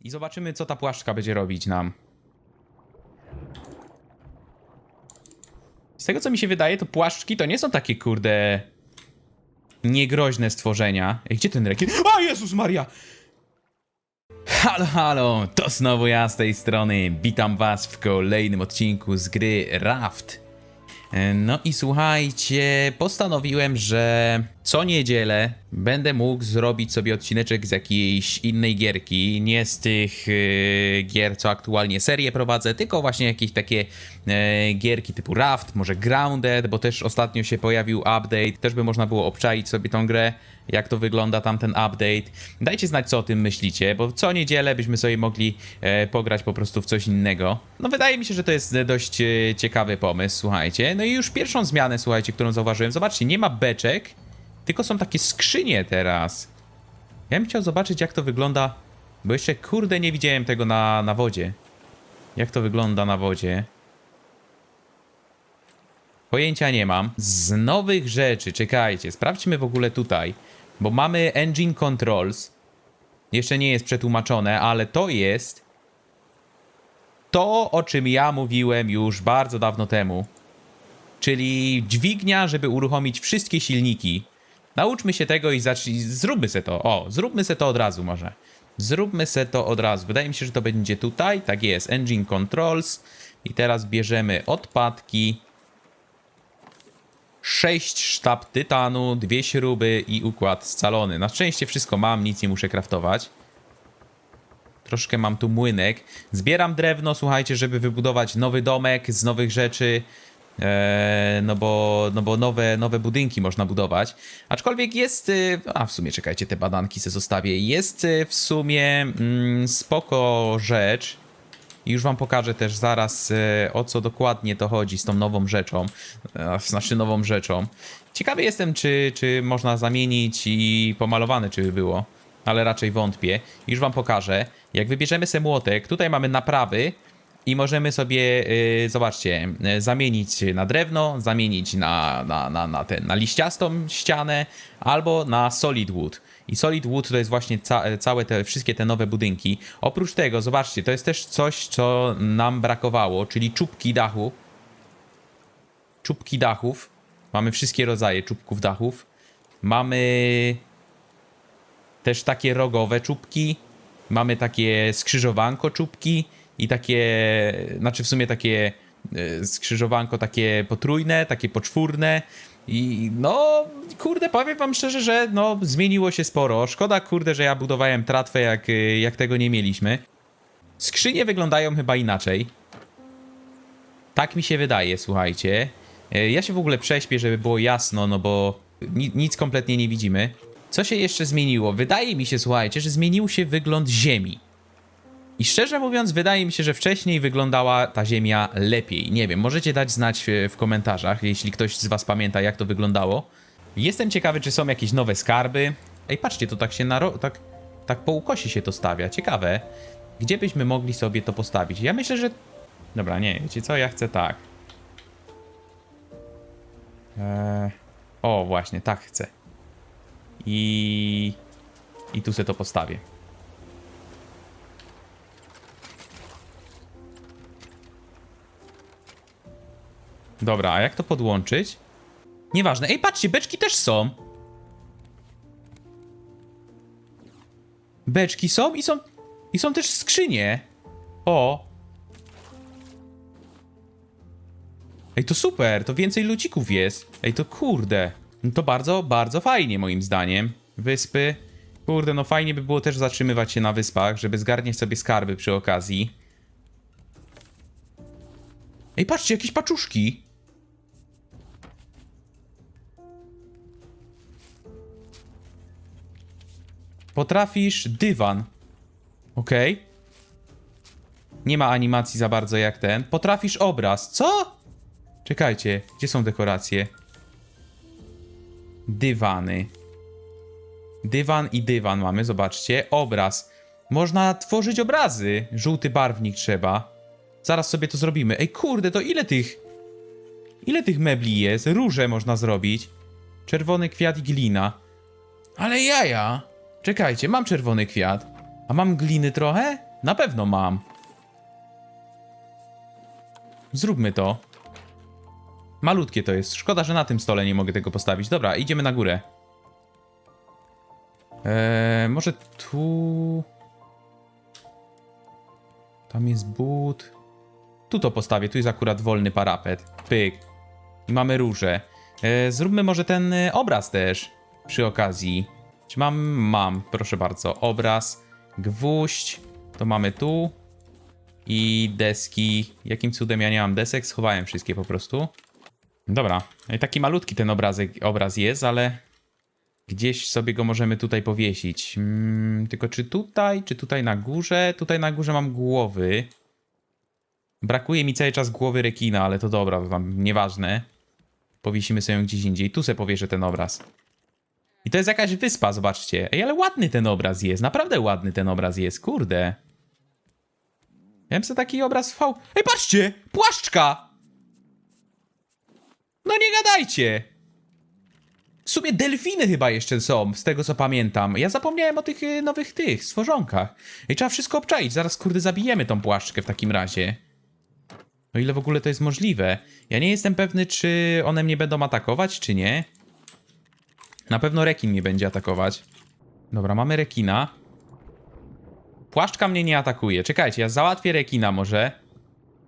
I zobaczymy, co ta płaszczka będzie robić nam. Z tego, co mi się wydaje, to płaszczki to nie są takie, kurde... Niegroźne stworzenia. Ej, gdzie ten rekin? O, Jezus Maria! Halo, halo, to znowu ja z tej strony. Witam was w kolejnym odcinku z gry Raft. E, No i słuchajcie, postanowiłem, że co niedzielę będę mógł zrobić sobie odcineczek z jakiejś innej gierki. Nie z tych e, gier, co aktualnie serię prowadzę, tylko właśnie jakieś takie e, gierki typu Raft, może Grounded, bo też ostatnio się pojawił update. Też by można było obczaić sobie tą grę, jak to wygląda tam ten update. Dajcie znać, co o tym myślicie, bo co niedzielę byśmy sobie mogli e, pograć po prostu w coś innego. No wydaje mi się, że to jest dość ciekawy pomysł, słuchajcie. No i już pierwszą zmianę, słuchajcie, którą zauważyłem. Zobaczcie, nie ma beczek, tylko są takie skrzynie teraz. Ja bym chciał zobaczyć, jak to wygląda, bo jeszcze kurde nie widziałem tego na, na wodzie. Jak to wygląda na wodzie. Pojęcia nie mam. Z nowych rzeczy, czekajcie, sprawdźmy w ogóle tutaj, bo mamy Engine Controls. Jeszcze nie jest przetłumaczone, ale to jest to, o czym ja mówiłem już bardzo dawno temu. Czyli dźwignia, żeby uruchomić wszystkie silniki. Nauczmy się tego i zacznij. Zróbmy se to. O, zróbmy se to od razu może. Zróbmy se to od razu. Wydaje mi się, że to będzie tutaj. Tak jest. Engine Controls. I teraz bierzemy odpadki. 6 sztab tytanu, dwie śruby i układ scalony. Na szczęście wszystko mam, nic nie muszę kraftować. Troszkę mam tu młynek. Zbieram drewno, słuchajcie, żeby wybudować nowy domek z nowych rzeczy. Eee, no bo, no bo nowe, nowe budynki można budować. Aczkolwiek jest. y, A w sumie czekajcie, te badanki se zostawię. Jest y, w sumie mm, spoko rzecz. Już wam pokażę też zaraz e, o co dokładnie to chodzi z tą nową rzeczą. E, Znaczy nową rzeczą. Ciekawy jestem, czy, czy można zamienić i pomalowane, czy by było. Ale raczej wątpię. Już wam pokażę. Jak wybierzemy sobie młotek, tutaj mamy naprawy i możemy sobie, e, zobaczcie, e, zamienić na drewno, zamienić na, na, na, na, ten, na liściastą ścianę albo na solid wood. I Solid Wood to jest właśnie ca całe te, wszystkie te nowe budynki. Oprócz tego, zobaczcie, to jest też coś, co nam brakowało, czyli czubki dachu. Czubki dachów. Mamy wszystkie rodzaje czubków dachów. Mamy też takie rogowe czubki. Mamy takie skrzyżowanko czubki i takie, znaczy w sumie takie e, skrzyżowanko takie potrójne, takie poczwórne. I no, kurde, powiem wam szczerze, że no, zmieniło się sporo. Szkoda, kurde, że ja budowałem tratwę, jak, y, jak tego nie mieliśmy. Skrzynie wyglądają chyba inaczej. Tak mi się wydaje, słuchajcie. E, Ja się w ogóle prześpię, żeby było jasno, no bo ni nic kompletnie nie widzimy. Co się jeszcze zmieniło? Wydaje mi się, słuchajcie, że zmienił się wygląd Ziemi. I szczerze mówiąc, wydaje mi się, że wcześniej wyglądała ta ziemia lepiej. Nie wiem, możecie dać znać e, w komentarzach, jeśli ktoś z was pamięta, jak to wyglądało. Jestem ciekawy, czy są jakieś nowe skarby. Ej, patrzcie, to tak się na tak, tak po ukosie się to stawia. Ciekawe. Gdzie byśmy mogli sobie to postawić? Ja myślę, że... Dobra, nie, wiecie co? Ja chcę tak. Eee... O, właśnie, tak chcę. I... I tu sobie to postawię. Dobra, a jak to podłączyć? Nieważne. Ej, patrzcie, beczki też są. Beczki są i są. I są też skrzynie. O. Ej, to super, to więcej lucików jest. Ej, to kurde. No to bardzo, bardzo fajnie moim zdaniem. Wyspy. Kurde, no fajnie by było też zatrzymywać się na wyspach, żeby zgarniać sobie skarby przy okazji. Ej, patrzcie, jakieś paczuszki. Potrafisz dywan. Okej. Nie ma animacji za bardzo jak ten. Potrafisz obraz. Co? Czekajcie, gdzie są dekoracje? Dywany. Dywan i dywan mamy, zobaczcie. Obraz. Można tworzyć obrazy. Żółty barwnik trzeba. Zaraz sobie to zrobimy. Ej, kurde, to ile tych... Ile tych mebli jest? Róże można zrobić. Czerwony kwiat i glina. Ale jaja! Czekajcie, mam czerwony kwiat. A mam gliny trochę? Na pewno mam. Zróbmy to. Malutkie to jest. Szkoda, że na tym stole nie mogę tego postawić. Dobra, idziemy na górę. Eee, może tu... Tam jest but. Tu to postawię, tu jest akurat wolny parapet. Pyk. I mamy róże. E, zróbmy może ten e, obraz też przy okazji. Czy mam? Mam, proszę bardzo. Obraz, gwóźdź, to mamy tu. I deski. Jakim cudem ja nie mam desek? Schowałem wszystkie po prostu. Dobra, no taki malutki ten obrazek, obraz jest, ale gdzieś sobie go możemy tutaj powiesić. Mm, tylko czy tutaj, czy tutaj na górze? Tutaj na górze mam głowy. Brakuje mi cały czas głowy rekina, ale to dobra, to tam nieważne. Powiesimy sobie ją gdzieś indziej. Tu sobie powieszę ten obraz. I to jest jakaś wyspa, zobaczcie. Ej, ale ładny ten obraz jest. Naprawdę ładny ten obraz jest, kurde. Miałem sobie taki obraz v. Ej, patrzcie! Płaszczka! No nie gadajcie! W sumie delfiny chyba jeszcze są, z tego co pamiętam. Ja zapomniałem o tych y, nowych tych stworzonkach. I trzeba wszystko obczaić. Zaraz, kurde, zabijemy tą płaszczkę w takim razie. O ile w ogóle to jest możliwe. Ja nie jestem pewny, czy one mnie będą atakować, czy nie. Na pewno rekin mnie będzie atakować. Dobra, mamy rekina. Płaszczka mnie nie atakuje. Czekajcie, ja załatwię rekina może.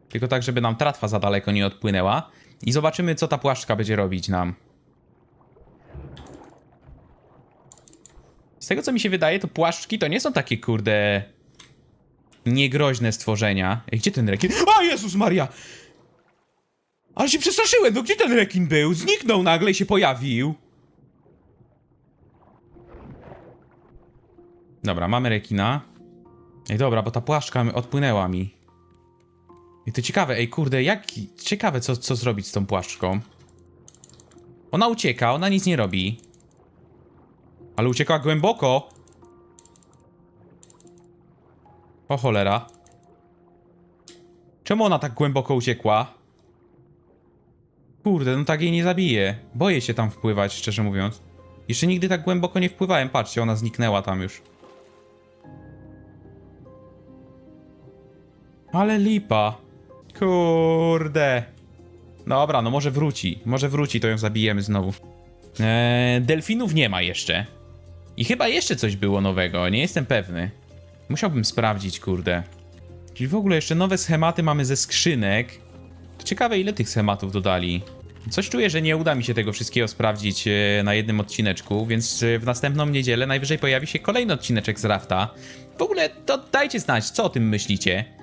Tylko tak, żeby nam tratwa za daleko nie odpłynęła. I zobaczymy, co ta płaszczka będzie robić nam. Z tego, co mi się wydaje, to płaszczki to nie są takie, kurde... Niegroźne stworzenia. Ej, gdzie ten rekin? O Jezus Maria! Ale się przestraszyłem, no gdzie ten rekin był? Zniknął nagle i się pojawił. Dobra, mamy rekina. Ej, dobra, bo ta płaszczka odpłynęła mi. I to ciekawe, ej, kurde, jak... Ciekawe, co, co zrobić z tą płaszczką. Ona ucieka, ona nic nie robi. Ale uciekła głęboko. O cholera. Czemu ona tak głęboko uciekła? Kurde, no tak jej nie zabije. Boję się tam wpływać, szczerze mówiąc. Jeszcze nigdy tak głęboko nie wpływałem. Patrzcie, ona zniknęła tam już. Ale lipa. Kurde. Dobra, no może wróci. Może wróci, to ją zabijemy znowu. Eee, delfinów nie ma jeszcze. I chyba jeszcze coś było nowego, nie jestem pewny. Musiałbym sprawdzić, kurde. Czyli w ogóle jeszcze nowe schematy mamy ze skrzynek. To ciekawe, ile tych schematów dodali. Coś czuję, że nie uda mi się tego wszystkiego sprawdzić e, na jednym odcineczku, więc e, w następną niedzielę najwyżej pojawi się kolejny odcineczek z Rafta. W ogóle to dajcie znać, co o tym myślicie.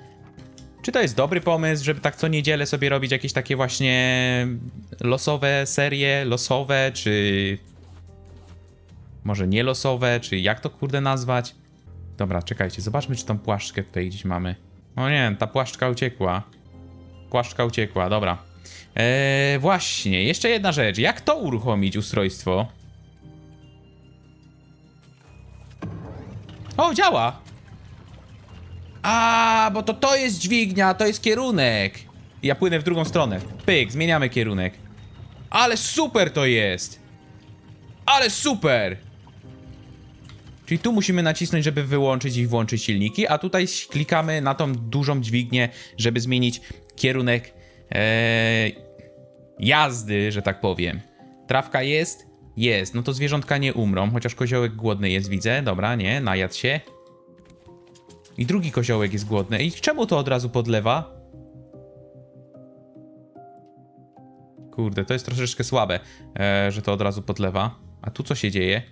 Czy to jest dobry pomysł, żeby tak co niedzielę sobie robić jakieś takie właśnie losowe serie, losowe, czy może nie losowe, czy jak to kurde nazwać? Dobra, czekajcie, zobaczmy, czy tą płaszczkę tutaj gdzieś mamy. O nie, ta płaszczka uciekła. Płaszczka uciekła, dobra. Eee, właśnie, jeszcze jedna rzecz. Jak to uruchomić ustrojstwo? O, działa! A, bo to to jest dźwignia, to jest kierunek. Ja płynę w drugą stronę. Pyk, zmieniamy kierunek. Ale super to jest! Ale super! Czyli tu musimy nacisnąć, żeby wyłączyć i włączyć silniki, a tutaj klikamy na tą dużą dźwignię, żeby zmienić kierunek ee, jazdy, że tak powiem. Trawka jest? Jest. No to zwierzątka nie umrą, chociaż koziołek głodny jest, widzę. Dobra, nie, najadł się. I drugi koziołek jest głodny. I czemu to od razu podlewa? Kurde, to jest troszeczkę słabe, e, że to od razu podlewa. A tu co się dzieje?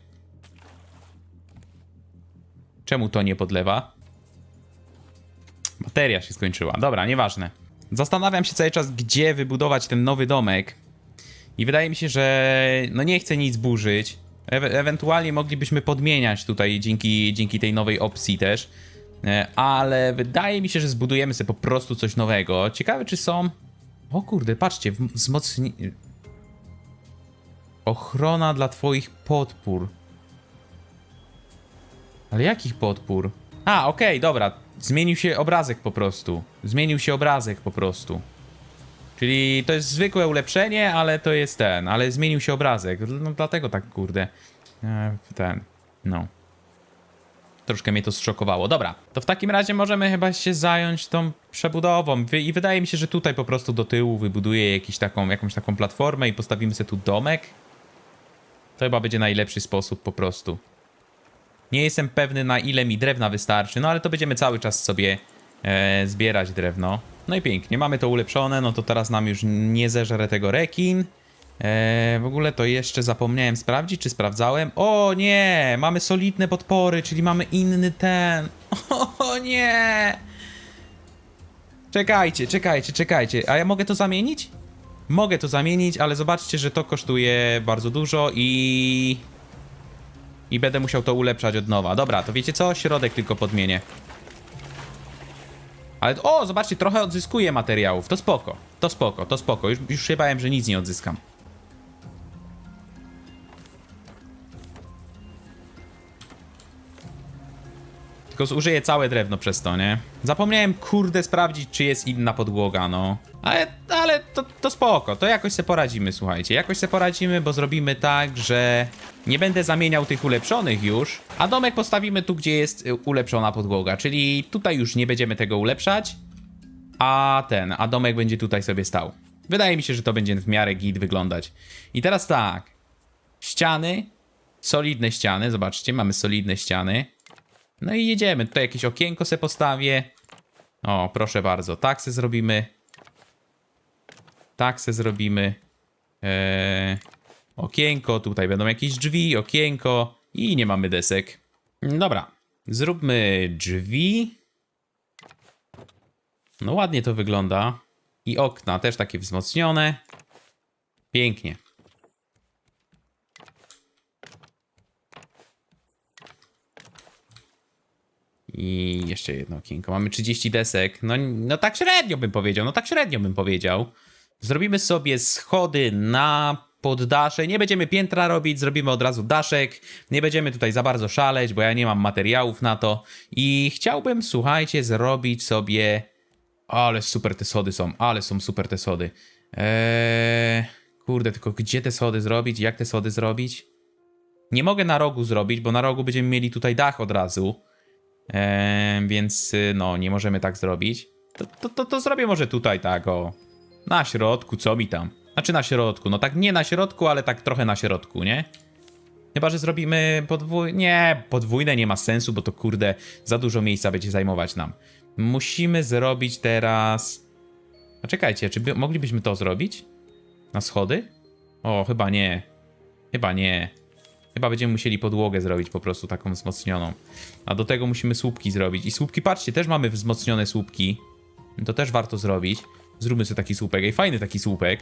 Czemu to nie podlewa? Bateria się skończyła. Dobra, nieważne. Zastanawiam się cały czas, gdzie wybudować ten nowy domek. I wydaje mi się, że no nie chcę nic burzyć. Ewe ewentualnie moglibyśmy podmieniać tutaj dzięki, dzięki tej nowej opcji też. E, Ale wydaje mi się, że zbudujemy sobie po prostu coś nowego. Ciekawe, czy są. O kurde, patrzcie, wzmocni. Ochrona dla twoich podpór. Ale jakich podpór? A, okej, dobra. Zmienił się obrazek po prostu. Zmienił się obrazek po prostu. Czyli to jest zwykłe ulepszenie, ale to jest ten, ale zmienił się obrazek. No dlatego tak kurde. E, Ten, no. Troszkę mnie to zszokowało. Dobra, to w takim razie możemy chyba się zająć tą przebudową. I wydaje mi się, że tutaj po prostu do tyłu wybuduję jakiś taką, jakąś taką platformę i postawimy sobie tu domek. To chyba będzie najlepszy sposób po prostu. Nie jestem pewny na ile mi drewna wystarczy, no ale to będziemy cały czas sobie e, zbierać drewno. No i pięknie, mamy to ulepszone, no to teraz nam już nie zeżre tego rekin. E, w ogóle to jeszcze zapomniałem sprawdzić, czy sprawdzałem. O nie, mamy solidne podpory, czyli mamy inny ten. O nie! Czekajcie, czekajcie, czekajcie. A ja mogę to zamienić? Mogę to zamienić, ale zobaczcie, że to kosztuje bardzo dużo i... I będę musiał to ulepszać od nowa. Dobra, to wiecie co? Środek tylko podmienię. Ale o, zobaczcie, trochę odzyskuję materiałów. To spoko, to spoko, to spoko. Już, już się bałem, że nic nie odzyskam. Tylko zużyję całe drewno przez to, nie? Zapomniałem, kurde, sprawdzić, czy jest inna podłoga, no. Ale, ale to, to spoko, to jakoś se poradzimy, słuchajcie. Jakoś se poradzimy, bo zrobimy tak, że nie będę zamieniał tych ulepszonych już, a domek postawimy tu, gdzie jest y, ulepszona podłoga, czyli tutaj już nie będziemy tego ulepszać, a ten, a domek będzie tutaj sobie stał. Wydaje mi się, że to będzie w miarę git wyglądać. I teraz tak, ściany, solidne ściany, zobaczcie, mamy solidne ściany. No i jedziemy. Tutaj jakieś okienko se postawię. O, proszę bardzo. Tak se zrobimy. Tak se zrobimy. Eee, okienko. Tutaj będą jakieś drzwi, okienko. I nie mamy desek. Dobra. Zróbmy drzwi. No ładnie to wygląda. I okna też takie wzmocnione. Pięknie. I jeszcze jedno okienko. Mamy 30 desek. No, no tak średnio bym powiedział. No tak średnio bym powiedział. Zrobimy sobie schody na poddasze. Nie będziemy piętra robić, zrobimy od razu daszek. Nie będziemy tutaj za bardzo szaleć, bo ja nie mam materiałów na to. I chciałbym, słuchajcie, zrobić sobie... Ale super te schody są, ale są super te schody. Eee... Kurde, tylko gdzie te schody zrobić? Jak te schody zrobić? Nie mogę na rogu zrobić, bo na rogu będziemy mieli tutaj dach od razu. Więc y, no, nie możemy tak zrobić. To, to, to, to zrobię może tutaj tak, o. Na środku, co mi tam? Znaczy na środku, no tak nie na środku, ale tak trochę na środku, nie? Chyba, że zrobimy podwójne. Nie, podwójne nie ma sensu, bo to kurde za dużo miejsca będzie zajmować nam. Musimy zrobić teraz. A czekajcie, czy by, moglibyśmy to zrobić? Na schody? O, chyba nie. Chyba nie. Chyba będziemy musieli podłogę zrobić po prostu taką wzmocnioną. A do tego musimy słupki zrobić. I słupki, patrzcie, też mamy wzmocnione słupki. To też warto zrobić. Zróbmy sobie taki słupek. Ej, fajny taki słupek.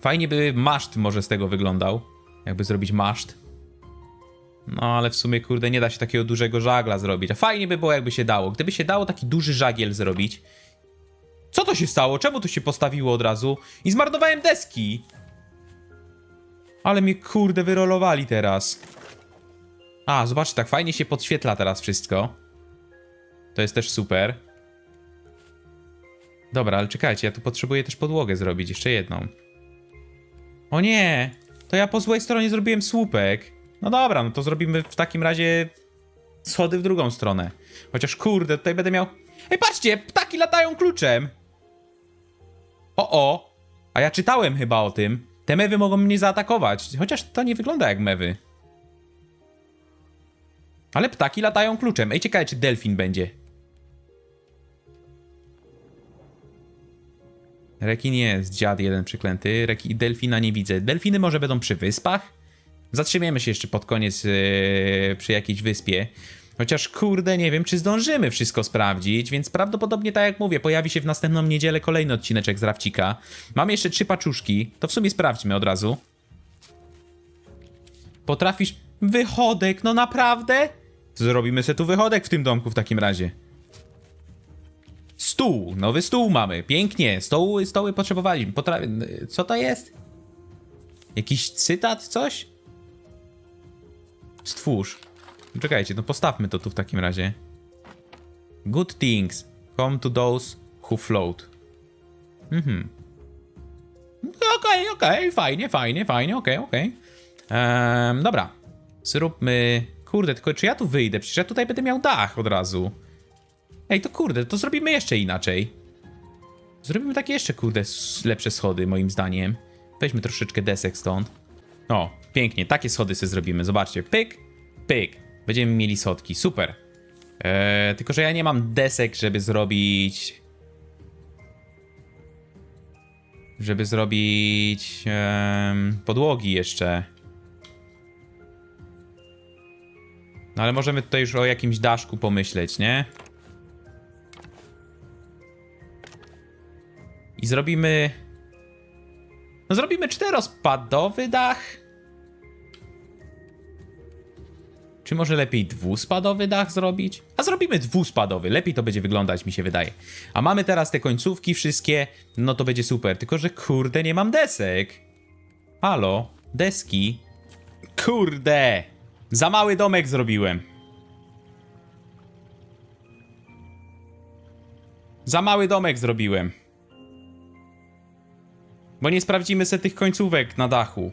Fajnie by maszt może z tego wyglądał. Jakby zrobić maszt. No ale w sumie, kurde, nie da się takiego dużego żagla zrobić. A fajnie by było, jakby się dało. Gdyby się dało taki duży żagiel zrobić. Co to się stało? Czemu to się postawiło od razu? I zmarnowałem deski! Ale mnie kurde wyrolowali teraz. A, zobaczcie, tak fajnie się podświetla teraz wszystko. To jest też super. Dobra, ale czekajcie, ja tu potrzebuję też podłogę zrobić, jeszcze jedną. O nie! To ja po złej stronie zrobiłem słupek. No dobra, no to zrobimy w takim razie schody w drugą stronę. Chociaż kurde, tutaj będę miał... Ej, patrzcie, ptaki latają kluczem! O, o! A ja czytałem chyba o tym. Te mewy mogą mnie zaatakować, chociaż to nie wygląda jak mewy. Ale ptaki latają kluczem. Ej, ciekawe, czy delfin będzie. Rekin jest, dziad jeden przyklęty. Reki, delfina nie widzę. Delfiny może będą przy wyspach? Zatrzymiemy się jeszcze pod koniec yy, przy jakiejś wyspie. Chociaż kurde, nie wiem, czy zdążymy wszystko sprawdzić, więc prawdopodobnie, tak jak mówię, pojawi się w następną niedzielę kolejny odcineczek z Rawcika. Mamy jeszcze trzy paczuszki, to w sumie sprawdźmy od razu. Potrafisz... Wychodek, no naprawdę? Zrobimy sobie tu wychodek w tym domku w takim razie. Stół, nowy stół mamy, pięknie, stoły, stoły potrzebowaliśmy. Potra... Co to jest? Jakiś cytat, coś? Stwórz. Czekajcie, no postawmy to tu w takim razie. Good things come to those who float. Mhm. Okej, okej, fajnie, fajnie, fajnie, okej, okej. Em, dobra. Zróbmy... Kurde, tylko czy ja tu wyjdę? Przecież ja tutaj będę miał dach od razu. Ej, to kurde, to zrobimy jeszcze inaczej. Zrobimy takie jeszcze, kurde, lepsze schody, moim zdaniem. Weźmy troszeczkę desek stąd. O, pięknie, takie schody sobie zrobimy. Zobaczcie, pyk, pyk. Będziemy mieli schodki, super. Eee, tylko, że ja nie mam desek, żeby zrobić... Żeby zrobić... em, podłogi jeszcze. No ale możemy tutaj już o jakimś daszku pomyśleć, nie? I zrobimy... No zrobimy czterospadowy dach. Czy może lepiej dwuspadowy dach zrobić? A zrobimy dwuspadowy, lepiej to będzie wyglądać, mi się wydaje. A mamy teraz te końcówki wszystkie, no to będzie super. Tylko, że kurde, nie mam desek. Halo, deski. Kurde, za mały domek zrobiłem. Za mały domek zrobiłem. Bo nie sprawdzimy se tych końcówek na dachu.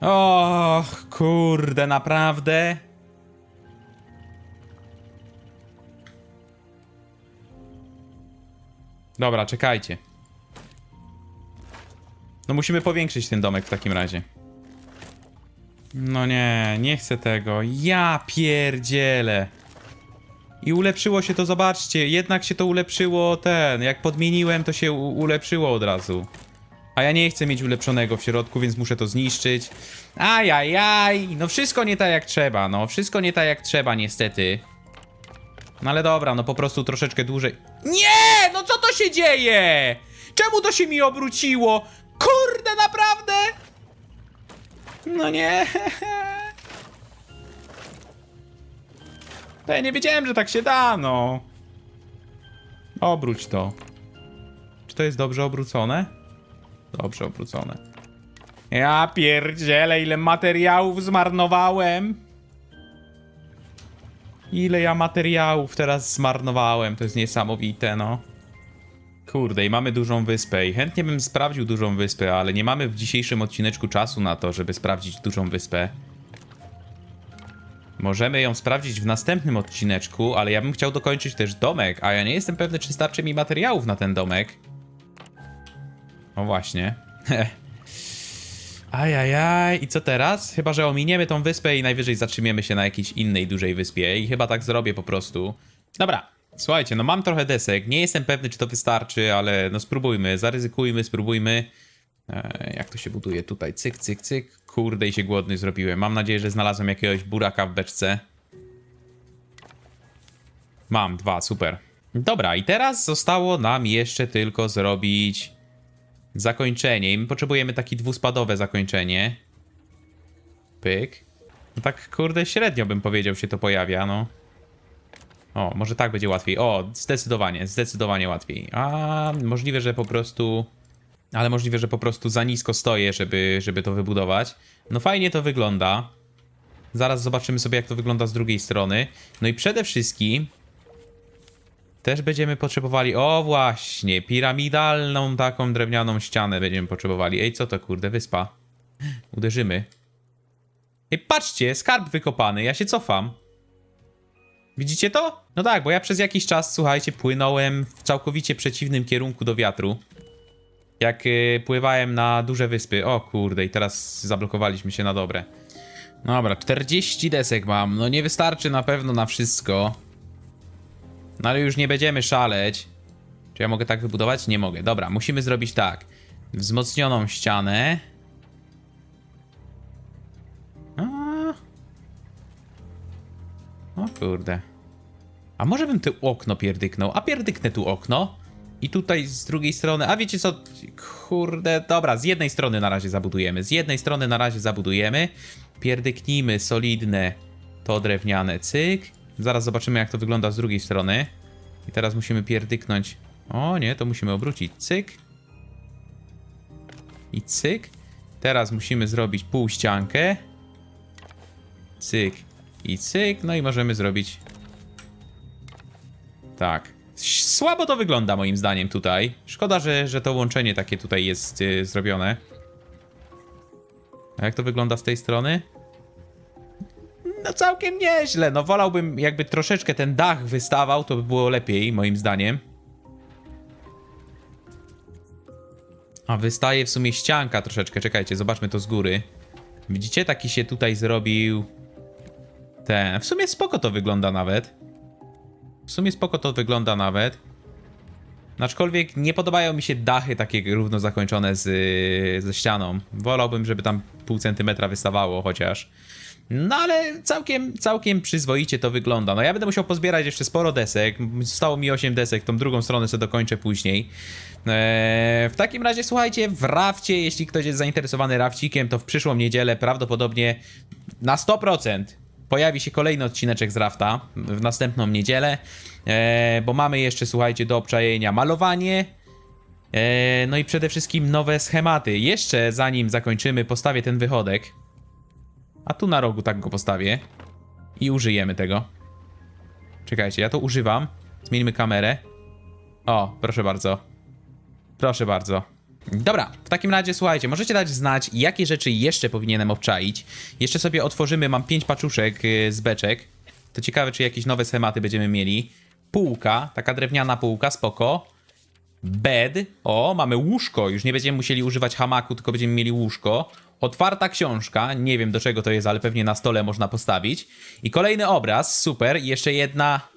O, kurde, naprawdę? Dobra, czekajcie. No musimy powiększyć ten domek w takim razie. No nie, nie chcę tego. Ja pierdzielę. I ulepszyło się to, zobaczcie, jednak się to ulepszyło ten, jak podmieniłem to się ulepszyło od razu. A ja nie chcę mieć ulepszonego w środku, więc muszę to zniszczyć. Ajajaj, no wszystko nie tak jak trzeba, no wszystko nie tak jak trzeba niestety. No ale dobra, no po prostu troszeczkę dłużej. Nie, no co to się dzieje? Czemu to się mi obróciło? Kurde, naprawdę? No nie. To ja nie wiedziałem, że tak się da, no. Obróć to. Czy to jest dobrze obrócone? Dobrze obrócone. Ja pierdzielę, ile materiałów zmarnowałem. Ile ja materiałów teraz zmarnowałem, to jest niesamowite, no. Kurde, i mamy dużą wyspę i chętnie bym sprawdził dużą wyspę, ale nie mamy w dzisiejszym odcineczku czasu na to, żeby sprawdzić dużą wyspę. Możemy ją sprawdzić w następnym odcineczku, ale ja bym chciał dokończyć też domek, a ja nie jestem pewny, czy starczy mi materiałów na ten domek. O właśnie. Ajajaj, i co teraz? Chyba, że ominiemy tą wyspę i najwyżej zatrzymiemy się na jakiejś innej dużej wyspie i chyba tak zrobię po prostu. Dobra, słuchajcie, no mam trochę desek, nie jestem pewny, czy to wystarczy, ale no spróbujmy, zaryzykujmy, spróbujmy. E, jak to się buduje tutaj? Cyk, cyk, cyk. Kurde, i się głodny zrobiłem. Mam nadzieję, że znalazłem jakiegoś buraka w beczce. Mam dwa, super. Dobra, i teraz zostało nam jeszcze tylko zrobić zakończenie. I my potrzebujemy takie dwuspadowe zakończenie. Pyk. No tak, kurde, średnio bym powiedział się to pojawia, no. O, może tak będzie łatwiej. O, zdecydowanie, zdecydowanie łatwiej. A możliwe, że po prostu... Ale możliwe, że po prostu za nisko stoję, żeby, żeby to wybudować. No fajnie to wygląda. Zaraz zobaczymy sobie, jak to wygląda z drugiej strony. No i przede wszystkim też będziemy potrzebowali, o właśnie, piramidalną taką drewnianą ścianę będziemy potrzebowali. Ej, co to kurde, wyspa? Uderzymy. Ej, patrzcie, skarb wykopany, ja się cofam. Widzicie to? No tak, bo ja przez jakiś czas, słuchajcie, płynąłem w całkowicie przeciwnym kierunku do wiatru. Jak y, pływałem na duże wyspy. O kurde, i teraz zablokowaliśmy się na dobre. Dobra, 40 desek mam. No nie wystarczy na pewno na wszystko. No ale już nie będziemy szaleć. Czy ja mogę tak wybudować? Nie mogę. Dobra, musimy zrobić tak. Wzmocnioną ścianę. A. O kurde. A może bym tu okno pierdyknął? A pierdyknę tu okno. I tutaj z drugiej strony. A wiecie co? Kurde, dobra, z jednej strony na razie zabudujemy. Z jednej strony na razie zabudujemy. Pierdyknijmy solidne to drewniane. Cyk. Zaraz zobaczymy, jak to wygląda z drugiej strony. I teraz musimy pierdyknąć. O nie, to musimy obrócić. Cyk. I cyk. Teraz musimy zrobić półściankę. Cyk. I cyk. No i możemy zrobić. Tak. Słabo to wygląda moim zdaniem tutaj. Szkoda, że, że to łączenie takie tutaj jest y, zrobione. A jak to wygląda z tej strony? No całkiem nieźle. No wolałbym jakby troszeczkę ten dach wystawał, to by było lepiej, moim zdaniem. A wystaje w sumie ścianka troszeczkę. Czekajcie, zobaczmy to z góry. Widzicie? Taki się tutaj zrobił. Ten. W sumie spoko to wygląda nawet. W sumie spoko to wygląda nawet. Aczkolwiek nie podobają mi się dachy takie równo zakończone z, ze ścianą. Wolałbym, żeby tam pół centymetra wystawało chociaż. No ale całkiem, całkiem przyzwoicie to wygląda. No ja będę musiał pozbierać jeszcze sporo desek. Zostało mi 8 desek, tą drugą stronę sobie dokończę później. Eee, w takim razie słuchajcie, w rafcie, jeśli ktoś jest zainteresowany rafcikiem, to w przyszłą niedzielę prawdopodobnie na 100% pojawi się kolejny odcineczek z rafta w następną niedzielę, eee, bo mamy jeszcze, słuchajcie, do obczajenia malowanie, eee, no i przede wszystkim nowe schematy. Jeszcze zanim zakończymy, postawię ten wychodek. A tu na rogu tak go postawię. I użyjemy tego. Czekajcie, ja to używam. Zmieńmy kamerę. O, proszę bardzo. Proszę bardzo. Dobra, w takim razie słuchajcie, możecie dać znać, jakie rzeczy jeszcze powinienem obczaić. Jeszcze sobie otworzymy, mam 5 paczuszek y, z beczek. To ciekawe, czy jakieś nowe schematy będziemy mieli. Półka, taka drewniana półka, spoko. Bed. O, mamy łóżko. Już nie będziemy musieli używać hamaku, tylko będziemy mieli łóżko. Otwarta książka. Nie wiem do czego to jest, ale pewnie na stole można postawić. I kolejny obraz. Super. Jeszcze jedna.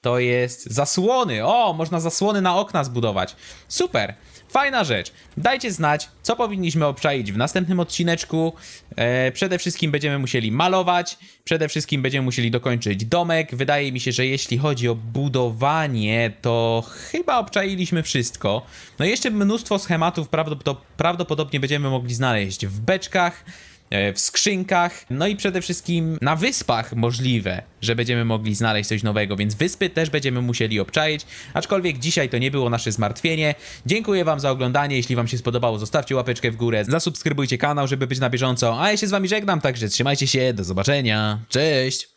To jest zasłony. O, można zasłony na okna zbudować. Super. Fajna rzecz. Dajcie znać, co powinniśmy obczaić w następnym odcineczku. E, przede wszystkim będziemy musieli malować. Przede wszystkim będziemy musieli dokończyć domek. Wydaje mi się, że jeśli chodzi o budowanie, to chyba obczailiśmy wszystko. No i jeszcze mnóstwo schematów prawdopod- prawdopodobnie będziemy mogli znaleźć w beczkach w skrzynkach, no i przede wszystkim na wyspach możliwe, że będziemy mogli znaleźć coś nowego, więc wyspy też będziemy musieli obczaić, aczkolwiek dzisiaj to nie było nasze zmartwienie. Dziękuję wam za oglądanie, jeśli wam się spodobało, zostawcie łapeczkę w górę, zasubskrybujcie kanał, żeby być na bieżąco, a ja się z wami żegnam, także trzymajcie się, do zobaczenia, cześć!